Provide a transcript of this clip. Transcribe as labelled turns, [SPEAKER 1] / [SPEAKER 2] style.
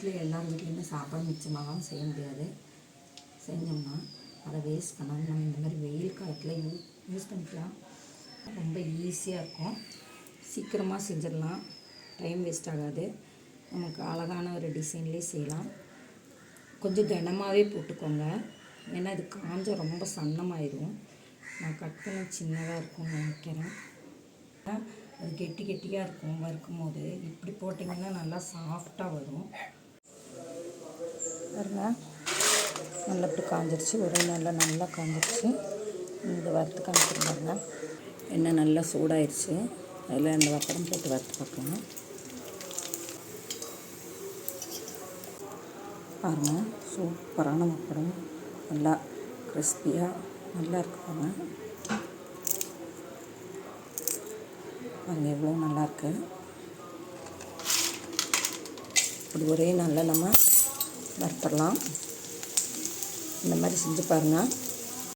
[SPEAKER 1] வீட்டில் எல்லார் வீட்லேயுமே சாப்பாடு மிச்சமாகவும் செய்ய முடியாது. செஞ்சோம்னா அதை வேஸ்ட் பண்ணாமல் நம்ம இந்த மாதிரி வெயில் காலத்தில் யூ யூஸ் பண்ணிக்கலாம். ரொம்ப ஈஸியாக இருக்கும். சீக்கிரமாக செஞ்சிடலாம். டைம் வேஸ்ட் ஆகாது. நமக்கு அழகான ஒரு டிசைன்லேயே செய்யலாம். கொஞ்சம் கனமாகவே போட்டுக்கோங்க. ஏன்னா இது காஞ்ச ரொம்ப சன்னமாயிடும் நான் கட் பண்ண சின்னதாக இருக்கும்னு நினைக்கிறேன். அது கெட்டி கெட்டியாக இருக்கும். வறுக்கும் போது இப்படி போட்டிங்கன்னா நல்லா சாஃப்டாக வரும். பாருங்க. நல்லா இப்படி காஞ்சிருச்சு. ஒரே நல்லா நல்லா காஞ்சிருச்சு. இந்த வறுத்து காமிச்சிருந்தாங்க எண்ணெய் நல்லா சூடாயிருச்சு. அதில் அந்த வப்படம் போட்டு வறுத்து பார்க்கணும் பாருங்கள் சூப்பரான வப்படம் நல்லா கிறிஸ்பியாக நல்லா இருக்கு பாருங்க. பாருங்கள் எவ்வளோ நல்லாயிருக்கு இப்படி ஒரே நாளில் நம்ம வறுத்துடலாம். இந்த மாதிரி செஞ்சு பாருங்கள்